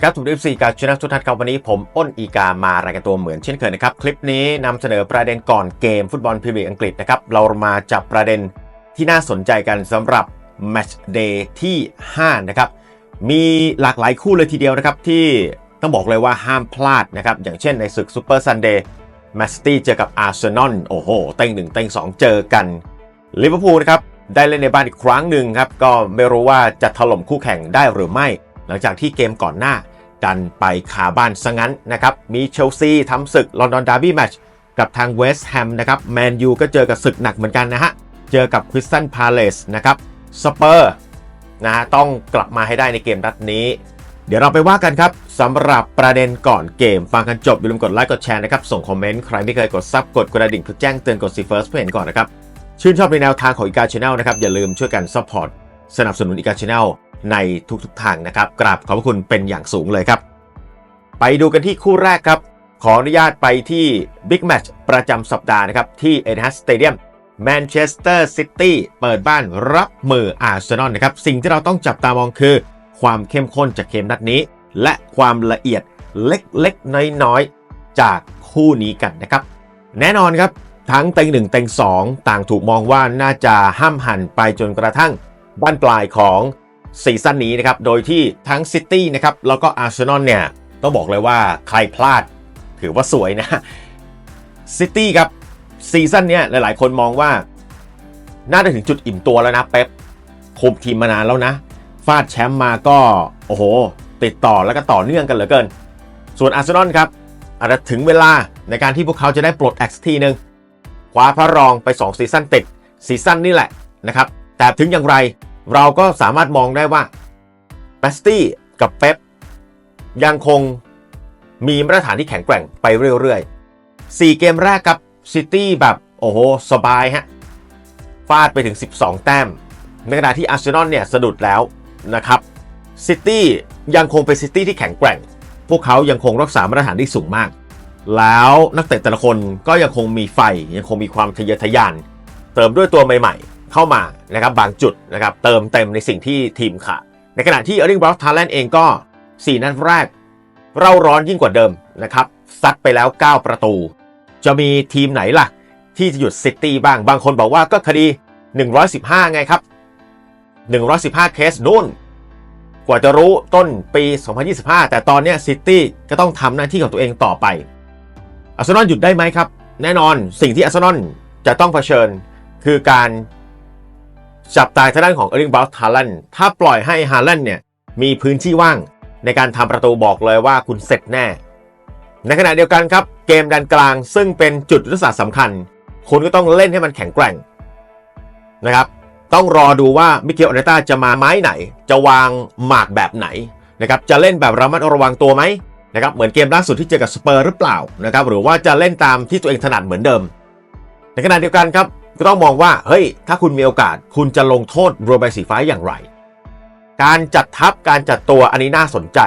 สดีครับทุกท่านการชนะทุกท่านครับวันนี้ผมอ้นอีกามารายการตัวเหมือนเช่นเคยนะครับ คลิปนี้นำเสนอประเด็นก่อนเกมฟุตบอลพรีเมียร์อังกฤษนะครับ เรามาจับประเด็นที่น่าสนใจกันสำหรับแมตช์เดย์ที่ 5 นะครับ มีหลากหลายคู่เลยทีเดียวนะครับ ที่ต้องบอกเลยว่าห้ามพลาดนะครับ อย่างเช่นในศึกซูเปอร์ซันเดย์แมนซิตี้เจอกับอาร์เซนอลโอ้โหเต็งหนึ่งเต็งสองเจอกันลิเวอร์พูลนะครับได้เล่นในบ้านอีกครั้งหนึ่งครับก็ไม่รู้ว่าจะถล่มคู่แข่งได้หรือไม่ หลังจากที่เกมก่อนหน้าดันไปขาบ้านซะงั้นนะครับ มีเชลซีทำศึกลอนดอนดาร์บี้แมตช์กับทางเวสต์แฮมนะครับแมนยูก็เจอกับศึกหนักเหมือนกันนะฮะ เจอกับคริสตันพาเลสนะครับสเปอร์นะฮะต้องกลับมาให้ได้ในเกมนัดนี้ เดี๋ยวเราไปว่ากันครับสำหรับประเด็นก่อนเกม ฟังกันจบ อย่าลืมกดไลค์กดแชร์นะครับ ส่งคอมเมนต์ใครไม่เคยกดซับกดกระดิ่งเพื่อแจ้งเตือนกดซีเฟิร์สเพื่อเห็นก่อนนะครับชื่นชอบในแนวทางของอีกาชาแนลนะครับอย่าลืมช่วยกันซัพพอร์ตสนับสนุนอีกาชาแนล ในทุกๆทางนะครับ กราบขอบพระคุณเป็นอย่างสูงเลยครับ ไปดูกันที่คู่แรกครับ ขออนุญาตไปที่บิ๊กแมตช์ประจำสัปดาห์นะครับ ที่เอ็นฮัสสเตเดียมแมนเชสเตอร์ซิตี้เปิดบ้านรับมืออาร์เซนอลนะครับ สิ่งที่เราต้องจับตามองคือ ความเข้มข้นจากเกมนัดนี้ และความละเอียดเล็กๆ น้อยๆ จากคู่นี้กันนะครับ แน่นอนครับทั้งเต็งหนึ่งเต็งสองต่างถูกมองว่าน่าจะห้ามหันไปจนกระทั่งบ้านปลายของ ซีซั่นนี้นะครับ โดยที่ทั้งซิตี้นะครับแล้วก็อาร์เซนอลเนี่ยต้องบอกเลยว่าใครพลาดถือว่าสวยนะซิตี้ครับซีซั่นเนี้ยหลายๆ คนมองว่า น่าจะถึงจุดอิ่มตัวแล้วนะเป๊ปคุมทีมมานานแล้วนะ ฟาดแชมป์มาก็ โอ้โห ติดต่อแล้วก็ต่อเนื่องกันเหลือเกิน ส่วนอาร์เซนอลครับอาจจะถึงเวลาในการที่พวกเขาจะได้ปลดแอ็กซ์ทีหนึ่งคว้าพระรองไป 2 ซีซั่นติดซีซั่นนี่แหละนะครับ แต่ถึงอย่างไร เราก็สามารถมองได้ว่าแบสตี้กับเป๊ปยังคงมีมาตรฐานที่แข็งแกร่งไปเรื่อยๆ 4 เกมแรกกับซิตี้แบบโอ้โห สบายฮะฟาดไปถึง 12 แต้ม ในขณะที่อาร์เซนอลเนี่ยสะดุดแล้วนะครับซิตี้ยังคงเป็นซิตี้ที่แข็งแกร่ง พวกเขายังคงรักษามาตรฐานที่สูงมาก แล้วนักเตะแต่ละคนก็ยังคงมีไฟยังคงมีความทะเยอทะยาน เติมด้วยตัวใหม่ๆ เข้ามานะครับบางจุดนะครับเติมเต็มในสิ่งที่ทีมขาดในขณะที่เออร์ลิงบรอสทาแลนด์เองก็ 4 นัดแรก เร่าร้อนยิ่งกว่าเดิมนะครับซัดไปแล้ว 9 ประตู จะมีทีมไหนล่ะ ที่จะหยุดซิตี้บ้างบางคนบอกว่าก็คดี 115 ไงครับ 115 เคสนู่น กว่าจะรู้ต้นปี 2025 แต่ตอนนี้ซิตี้ก็ต้องทำหน้าที่ของตัวเองต่อไปอาร์เซนอลหยุดได้ไหมครับ แน่นอนสิ่งที่อาร์เซนอลจะต้องเผชิญคือการ จับตายทางด้านของเออร์ลิงบราวท์ฮาลันถ้าปล่อยให้ฮาลันเนี่ยมีพื้นที่ว่างในการทำประตูบอกเลยว่าคุณเสร็จแน่ ในขณะเดียวกันครับ เกมดันกลางซึ่งเป็นจุดยุทธศาสตร์สำคัญ คุณก็ต้องเล่นให้มันแข็งแกร่งนะครับ ต้องรอดูว่ามิเกลอเนต้าจะมาไม้ไหน จะวางหมากแบบไหนนะครับจะเล่นแบบระมัดระวังตัวไหมนะครับเหมือนเกมล่าสุดที่เจอกับสเปอร์หรือเปล่านะครับหรือว่าจะเล่นตามที่ตัวเองถนัดเหมือนเดิม ในขณะเดียวกันครับ ก็ต้องมองว่าเฮ้ยถ้าคุณมีโอกาสคุณจะลงโทษโรใบสีฟ้าอย่างไร การจัดทัพการจัดตัวอันนี้น่าสนใจ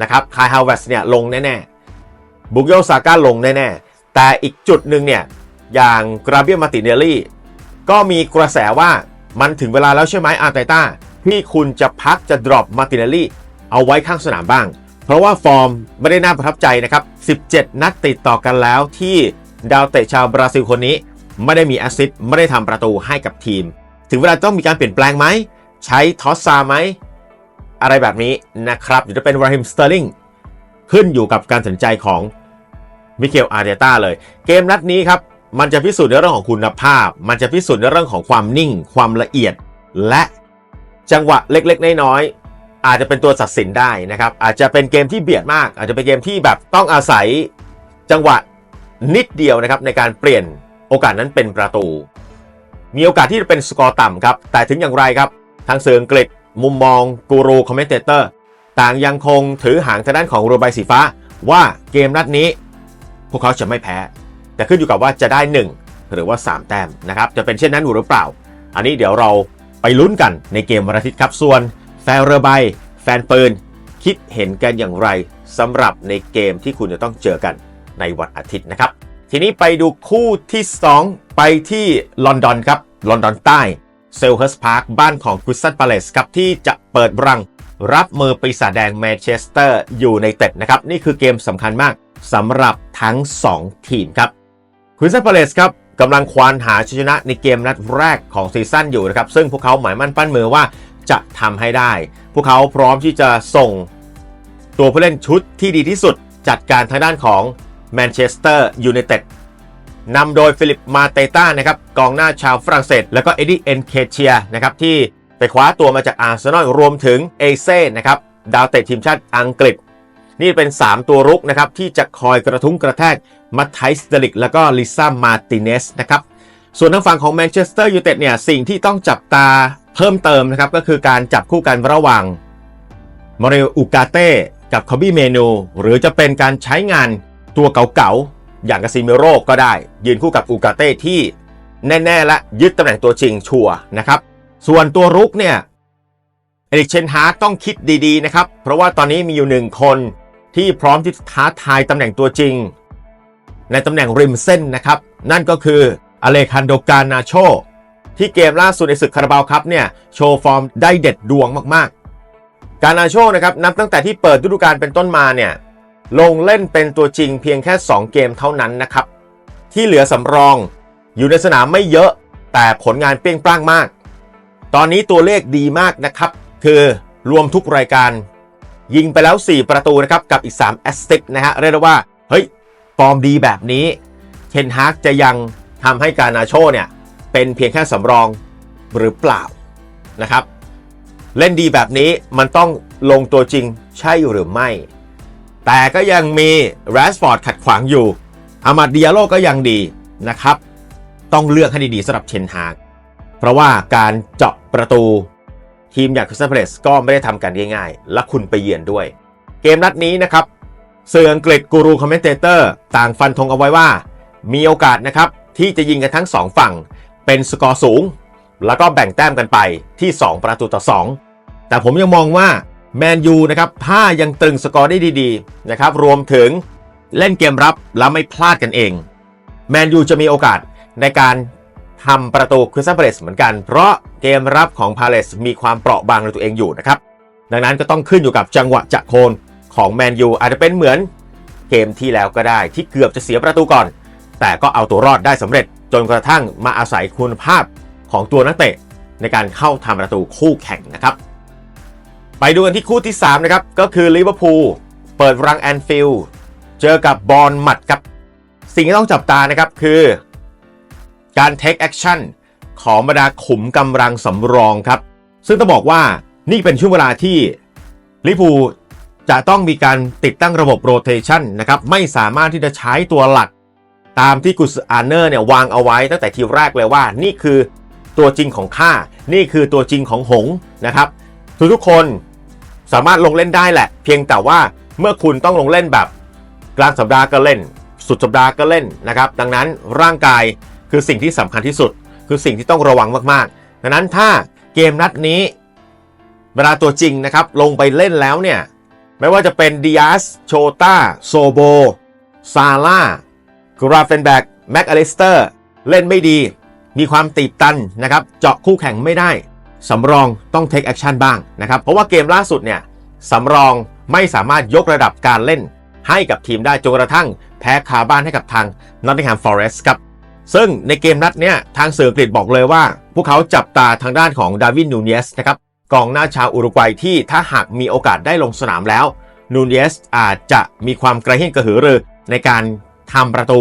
นะครับคายฮาวเวสเนี่ยลงแน่ๆบุกโยซาก้าลงแน่ๆ แต่อีกจุดหนึ่งเนี่ยอย่างกราเบียมาติเนลลี่ก็มีกระแสว่ามันถึงเวลาแล้วใช่ไหมอาร์เตต้าที่คุณจะพักจะดรอปมาติเนลลี่เอาไว้ข้างสนามบ้าง เพราะว่าฟอร์มไม่ได้น่าประทับใจนะครับ 17 นัดติดต่อกันแล้วที่ดาวเตะชาวบราซิลคนนี้ ไม่ได้มีแอสซิสต์ไม่ได้ทำประตูให้กับทีม ถึงเวลาต้องมีการเปลี่ยนแปลงไหม ใช้ทอสซาไหม อะไรแบบนี้นะครับหรือจะเป็นราฮิมสเตอร์ลิงขึ้นอยู่กับการตัดสินใจของมิเคลอาร์เตต้าเลย เกมนัดนี้ครับมันจะพิสูจน์ในเรื่องของคุณภาพ มันจะพิสูจน์ในเรื่องของความนิ่ง ความละเอียด และจังหวะเล็กๆ น้อยๆอาจจะเป็นตัวตัดสินได้นะครับ อาจจะเป็นเกมที่เบียดมาก อาจจะเป็นเกมที่แบบต้องอาศัยจังหวะนิดเดียวนะครับในการเปลี่ยน โอกาสนั้นเป็นประตู มีโอกาสที่จะเป็นสกอร์ต่ำครับ แต่ถึงอย่างไรครับ ทางสื่ออังกฤษ มุมมองกูรูคอมเมนเตเตอร์ต่างยังคงถือหางทางด้านของโรใบสีฟ้า ว่าเกมนัดนี้ พวกเขาจะไม่แพ้ แต่ขึ้นอยู่กับว่าจะได้ 1 หรือว่า 3 แต้มนะครับจะเป็นเช่นนั้นหรือเปล่า อันนี้เดี๋ยวเราไปลุ้นกันในเกมวันอาทิตย์ครับส่วนแฟนเรือใบ แฟนปืน คิดเห็นกันอย่างไรสำหรับในเกมที่คุณจะต้องเจอกันในวันอาทิตย์นะครับ ทีนี้ไปดูคู่ที่ 2 ไปที่ลอนดอนครับ ลอนดอนใต้เซลเฮิร์สพาร์คบ้านของคริสตันพาเลสครับ ที่จะเปิดรัง รับมือปีศาจแดงแมนเชสเตอร์อยูไนเต็ดนะครับ นี่คือเกมสำคัญมากสำหรับทั้ง 2 ทีมครับควินซันพาเลสครับกำลังควานหาชัยชนะในเกมนัดแรกของซีซั่นอยู่นะครับ ซึ่งพวกเขาหมายมั่นปั้นมือว่าจะทำให้ได้ พวกเขาพร้อมที่จะส่ง ตัวผู้เล่นชุดที่ดีที่สุดจัดการทางด้านของ แมนเชสเตอร์ยูไนเต็ดนำโดยฟิลิปมาเตต้านะครับกองหน้าชาวฝรั่งเศส แล้วก็เอ็ดดี้เอ็นเคเชียนะครับที่ไปคว้าตัวมาจากอาร์เซนอลรวมถึงเอเซ่นะครับดาวเตะทีมชาติอังกฤษ นี่เป็น 3 ตัวรุกนะครับที่จะคอยกระทุ้งกระแทกมัตไทสเดลิก แล้วก็ลิซ่ามาติเนสนะครับส่วนทางฝั่งของแมนเชสเตอร์ยูไนเต็ดเนี่ยสิ่งที่ต้องจับตาเพิ่มเติมนะครับก็คือการจับคู่กันระหว่างมาริโออูกาเต้กับคอบี้เมนูหรือจะเป็นการใช้งาน ตัวเก่าๆ อย่างกาซิเมโร่ก็ได้ ยืนคู่กับอูกาเต้ที่แน่ ๆ และยึดตำแหน่งตัวจริงชัวนะครับ ส่วนตัวรุกเนี่ยเอริกเชนฮาร์ต้องคิดดีๆนะครับ เพราะว่าตอนนี้มีอยู่หนึ่งคนที่พร้อมที่จะท้าทายตำแหน่งตัวจริง ในตำแหน่งริมเส้นนะครับ นั่นก็คืออเลคันโดกานาโช ที่เกมล่าสุดในศึกคาราบาวครับเนี่ยโชว์ฟอร์มได้เด็ดดวงมากๆ การนาโชนะครับนับตั้งแต่ที่เปิดฤดูกาลเป็นต้นมาเนี่ย ลงเล่นเป็นตัวจริงเพียงแค่ 2 เกมเท่านั้นนะครับ ที่เหลือสำรอง อยู่ในสนามไม่เยอะ แต่ผลงานเปรี้ยงปร้างมาก ตอนนี้ตัวเลขดีมากนะครับ คือรวมทุกรายการ ยิงไปแล้ว 4 ประตูนะครับ กับอีก 3 แอสซิสต์นะฮะ เรียกได้ว่า เฮ้ย ฟอร์มดีแบบนี้เทนฮากจะยังทำให้การนาโชเนี่ย เป็นเพียงแค่สำรองหรือเปล่านะครับ เล่นดีแบบนี้มันต้องลงตัวจริงใช่หรือไม่ แต่ก็ยังมีแรสฟอร์ดขัดขวางอยู่อามาดเดียโลก็ยังดีนะครับ ต้องเลือกให้ดีๆสำหรับเทนฮากเพราะว่าการเจาะประตูทีมอย่างคริสตัลเพลสก็ไม่ได้ทำกันง่ายๆ และคุณไปเยือนด้วย เกมนัดนี้นะครับสื่ออังกฤษกูรูคอมเมนเตเตอร์ต่างฟันธงเอาไว้ว่า มีโอกาสนะครับที่จะยิงกันทั้ง 2 ฝั่ง เป็นสกอร์สูง แล้วก็แบ่งแต้มกันไปที่ 2 ประตูต่อ 2 แต่ผมยังมองว่า แมนยูนะครับถ้ายังตรึงสกอร์ได้ดีๆนะครับรวมถึงเล่นเกมรับแล้วไม่พลาดกันเอง แมนยูจะมีโอกาสในการทำประตูคริสตัลพาเลสเหมือนกัน เพราะเกมรับของพาเลสมีความเปราะบางในตัวเองอยู่นะครับ ดังนั้นก็ต้องขึ้นอยู่กับจังหวะจะโคนของแมนยูอาจจะเป็นเหมือนเกมที่แล้วก็ได้ที่เกือบจะเสียประตูก่อน แต่ก็เอาตัวรอดได้สำเร็จ จนกระทั่งมาอาศัยคุณภาพของตัวนักเตะในการเข้าทำประตูคู่แข่งนะครับ ไปดูกันที่คู่ที่ 3 นะครับ ก็คือลิเวอร์พูลเปิดรังแอนฟิลด์เจอกับบอลมัดครับ สิ่งที่ต้องจับตานะครับคือการ take action ของบรรดาขุมกำลังสำรองครับ ซึ่งต้องบอกว่านี่เป็นช่วงเวลาที่ลิพูจะต้องมีการติดตั้งระบบ rotation นะครับไม่สามารถที่จะใช้ตัวหลัก ตามที่กุสอาเนอร์เนี่ยวางเอาไว้ตั้งแต่ทีแรกเลยว่า นี่คือตัวจริงของข้านี่คือตัวจริงของหงนะครับ ทุกๆคน สามารถลงเล่นได้แหละ เพียงแต่ว่าเมื่อคุณต้องลงเล่นแบบ กลางสัปดาห์ก็เล่น สุดสัปดาห์ก็เล่นนะครับ ดังนั้นร่างกายคือสิ่งที่สำคัญที่สุด คือสิ่งที่ต้องระวังมากๆ ดังนั้นถ้าเกมนัดนี้ เวลาตัวจริงนะครับ ลงไปเล่นแล้วเนี่ย ไม่ว่าจะเป็นดิอาสโชตาโซโบซาร่ากราเฟนแบกแม็กอลิสเตอร์ เล่นไม่ดี มีความตีบตันนะครับ เจาะคู่แข่งไม่ได้ สำรองต้องเทคแอคชั่นบ้างนะครับเพราะว่าเกมล่าสุดเนี่ยสำรองไม่สามารถยกระดับการเล่น ให้กับทีมได้จนกระทั่งแพ้คาบ้านให้กับทาง Nottingham Forest ครับซึ่งในเกมนัดเนี้ยทางสื่ออังกฤษบอกเลยว่า พวกเขาจับตาทางด้านของดาวินนูเนสนะครับกองหน้าชาวอุรุกวัยที่ถ้าหากมีโอกาสได้ลงสนามแล้วนูเนสอาจจะมีความกระเฮี้นกระหือรือในการทำประตู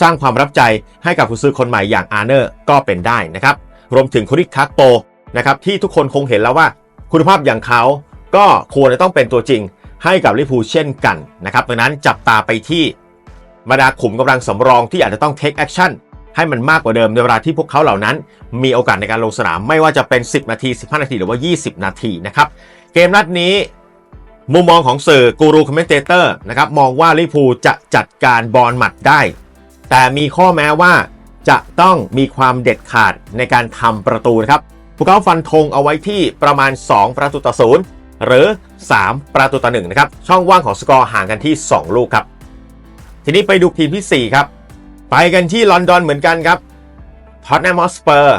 สร้างความรับใจให้กับผู้ซื้อคนใหม่อย่างอาร์เนอร์ก็เป็นได้นะครับ รวมถึงคุริคักโป นะครับที่ทุกคนคงเห็นแล้วว่า คุณภาพอย่างเขาก็ควรจะต้องเป็นตัวจริงให้กับลิเวอร์พูเช่นกันนะครับดังนั้นจับตาไปที่บรรดาขุมกำลังสำรองที่อาจจะต้องเทคแอคชั่นให้มันมากกว่าเดิมในเวลาที่พวกเขาเหล่านั้น มีโอกาสในการลงสนามไม่ว่าจะเป็น 10 นาที 15 นาทีหรือว่า 20 นาทีนะครับเกมนัดนี้ มุมมองของสื่อกูรูคอมเมนเตเตอร์นะครับมองว่าลิเวอร์พูจะจัดการบอลหมัดได้ แต่มีข้อแม้ว่าจะต้องมีความเด็ดขาดในการทำประตูนะครับ พวกเขาฟันธงเอาไว้ที่ประมาณ 2 ประตูต่อศูนย์หรือ 3 ประตูต่อ1นะครับ ช่องว่างของสกอร์ห่างกันที่ 2 ลูกครับ ทีนี้ไปดูทีมที่ 4 ครับ ไปกันที่ลอนดอนเหมือนกันครับท็อตแนมอสเปอร์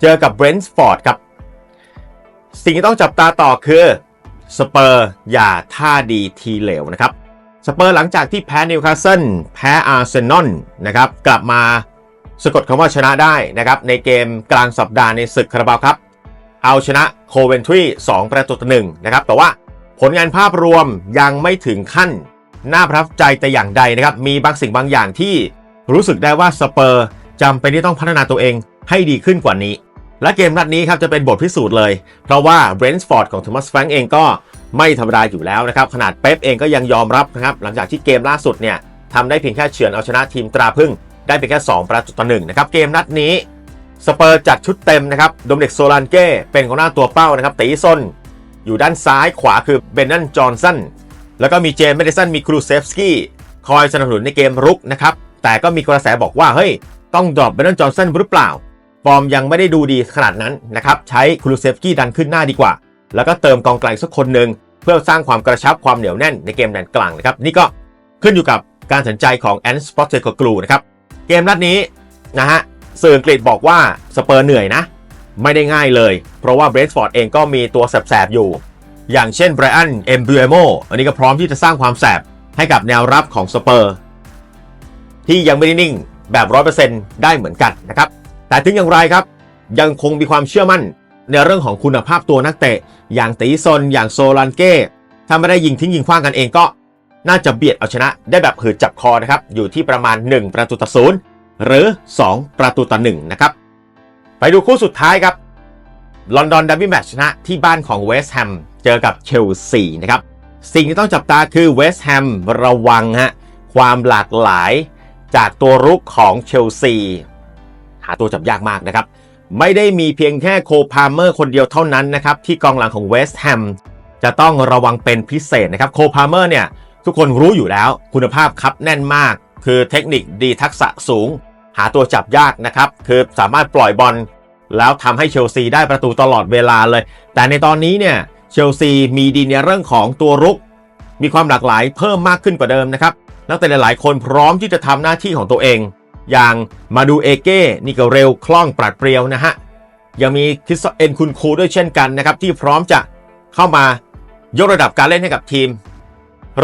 เจอกับเบรนท์ฟอร์ดครับ สิ่งที่ต้องจับตาต่อคือสเปอร์อย่าท่าดีทีเหลวนะครับสเปอร์หลังจากที่แพ้นิวคาสเซิลแพ้อาร์เซนอลนะครับ กลับมา สะกดคำว่าชนะได้นะครับในเกมกลางสัปดาห์ในศึกคาราบาวครับ เอาชนะโคเวนทรี2ประตูต่อหนึ่งนะครับ แต่ว่าผลงานภาพรวมยังไม่ถึงขั้นน่าประทับใจแต่อย่างใดนะครับ มีบางสิ่งบางอย่างที่รู้สึกได้ว่าสเปอร์จำเป็นที่ต้องพัฒนาตัวเองให้ดีขึ้นกว่านี้ และเกมนัดนี้ครับจะเป็นบทพิสูจน์เลย เพราะว่าเบรนท์ฟอร์ดของโทมัสแฟรงก์เองก็ไม่ธรรมดาอยู่แล้วนะครับ ขนาดเป๊ปเองก็ยังยอมรับนะครับ หลังจากที่เกมล่าสุดเนี่ยทำได้เพียงแค่เฉือนเอาชนะทีมตราพึ่ง ได้เพียงแค่2ประตูต่อหนึ่งนะครับเกมนัดนี้สเปอร์จัดชุดเต็มนะครับโดมเด็กโซลันเก้เป็นของหน้าตัวเป้านะครับตีซนอยู่ด้านซ้ายขวาคือเบนนันจอห์นสันแล้วก็มีเจมส์เมดิสันมีครูเซฟสกี้คอยสนับสนุนในเกมรุกนะครับแต่ก็มีกระแสบอกว่าเฮ้ยต้องดรอปเบนนันจอห์นสันหรือเปล่า ฟอร์มยังไม่ได้ดูดีขนาดนั้นนะครับใช้ครูเซฟสกี้ดันขึ้นหน้าดีกว่า แล้วก็เติมกองกลางสักคนหนึ่งเพื่อสร้างความกระชับความเหนียวแน่นในเกมแดนกลางนะครับนี่ก็ขึ้นอยู่กับการสนใจของแอนสปอตเทโกลูนะครับ เกมนัดนี้นะฮะสื่ออังกฤษบอกว่าสเปอร์เหนื่อยนะ ไม่ได้ง่ายเลย เพราะว่าเบรดฟอร์ดเองก็มีตัวแสบๆอยู่ อย่างเช่นไบรอันเอมบูเอโมอันนี้ก็พร้อมที่จะสร้างความแสบให้กับแนวรับของสเปอร์ ที่ยังไม่ได้นิ่งแบบ100%ได้เหมือนกันนะครับ แต่ถึงอย่างไรครับ ยังคงมีความเชื่อมั่นในเรื่องของคุณภาพตัวนักเตะ อย่างตีซนอย่างโซลันเก้ถ้าไม่ได้ยิงทิ้งยิงขว้างกันเองก็ น่าจะเบียดเอาชนะได้แบบหืดจับคอนะครับ อยู่ที่ประมาณ 1 ประตูต่อศูนย์หรือ 2 ประตูต่อหนึ่งนะครับ ไปดูคู่สุดท้ายครับลอนดอนดับบี้แมตช์ชนะที่บ้านของเวสต์แฮมเจอกับเชลซีนะครับ สิ่งที่ต้องจับตาคือเวสต์แฮมระวังฮะความหลากหลายจากตัวรุกของเชลซีหาตัวจับยากมากนะครับ ไม่ได้มีเพียงแค่โคพาเมอร์คนเดียวเท่านั้นนะครับ ที่กองหลังของเวสต์แฮมจะต้องระวังเป็นพิเศษนะครับโคพาเมอร์เนี่ย ทุกคนรู้อยู่แล้ว คุณภาพครับแน่นมาก คือเทคนิคดีทักษะสูง หาตัวจับยากนะครับ คือสามารถปล่อยบอลแล้วทำให้เชลซีได้ประตูตลอดเวลาเลย แต่ในตอนนี้เนี่ยเชลซีมีดีในเรื่องของตัวรุก มีความหลากหลายเพิ่มมากขึ้นกว่าเดิมนะครับนักเตะหลายๆคนพร้อมที่จะทำหน้าที่ของตัวเอง อย่างมาดูเอเก้นี่ก็เร็วคล่องปราดเปรียวนะฮะยังมีคริสเอ็นคุณคูด้วยเช่นกันนะครับที่พร้อมจะเข้ามายกระดับการเล่นให้กับทีม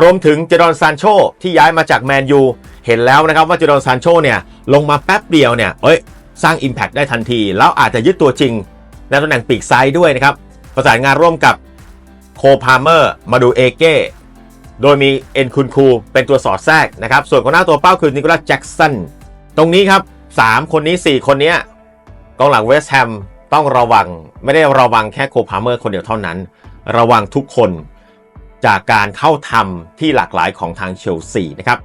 รวมถึงเจดอนซานโชที่ย้ายมาจากแมนยู เห็นแล้วนะครับว่าเจดอนซานโชเนี่ยลงมาแป๊บเดียวเนี่ยเอ้ยสร้าง Impact ได้ทันที แล้วอาจจะยึดตัวจริงในตำแหน่งปีกซ้ายด้วยนะครับ ประสานงานร่วมกับโคพาเมอร์มาดูเอเก้โดยมีเอ็นคุนคูเป็นตัวสอดแทรกนะครับ ส่วนคนหน้าตัวเป้าคือนิโคลัสแจ็กสันตรงนี้ครับ 3 คนนี้ 4 คนเนี้ยกองหลังเวสต์แฮมต้องระวังไม่ได้ระวังแค่โคพาเมอร์คนเดียวเท่านั้น ระวังทุกคน จากการเข้าทำที่หลากหลายของทางเชลซีนะครับ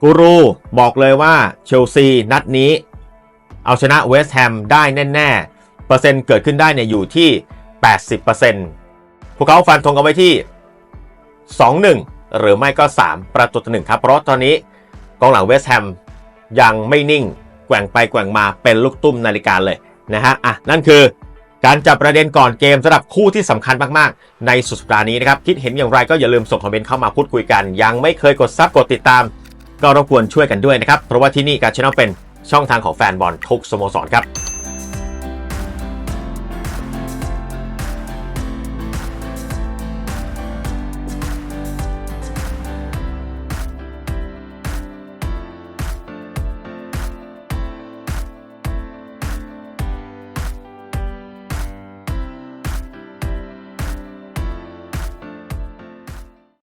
กูรูบอกเลยว่าเชลซีนัดนี้ เอาชนะเวสต์แฮมได้แน่ ๆ เปอร์เซ็นต์เกิดขึ้นได้เนี่ยอยู่ที่ 80%พวกเขาฟันธงเอาไว้ที่ 2-1 หรือไม่ก็ 3 ประตูต่อหนึ่งครับ เพราะตอนนี้กองหลังเวสต์แฮมยังไม่นิ่ง แกว่งไปแกว่งมาเป็นลูกตุ้มนาฬิกาเลยนะฮะอะนั่นคือ การจับประเด็นก่อนเกมสำหรับคู่ที่สำคัญมากๆ ในสุดสัปดาห์นี้นะครับ คิดเห็นอย่างไรก็อย่าลืมส่งคอมเมนต์เข้ามาพูดคุยกัน ยังไม่เคยกดซับกดติดตาม ก็รบกวนช่วยกันด้วยนะครับ เพราะว่าที่นี่การช n นลเป็นช่องทางของแฟนบอลทุกสโมสรครับ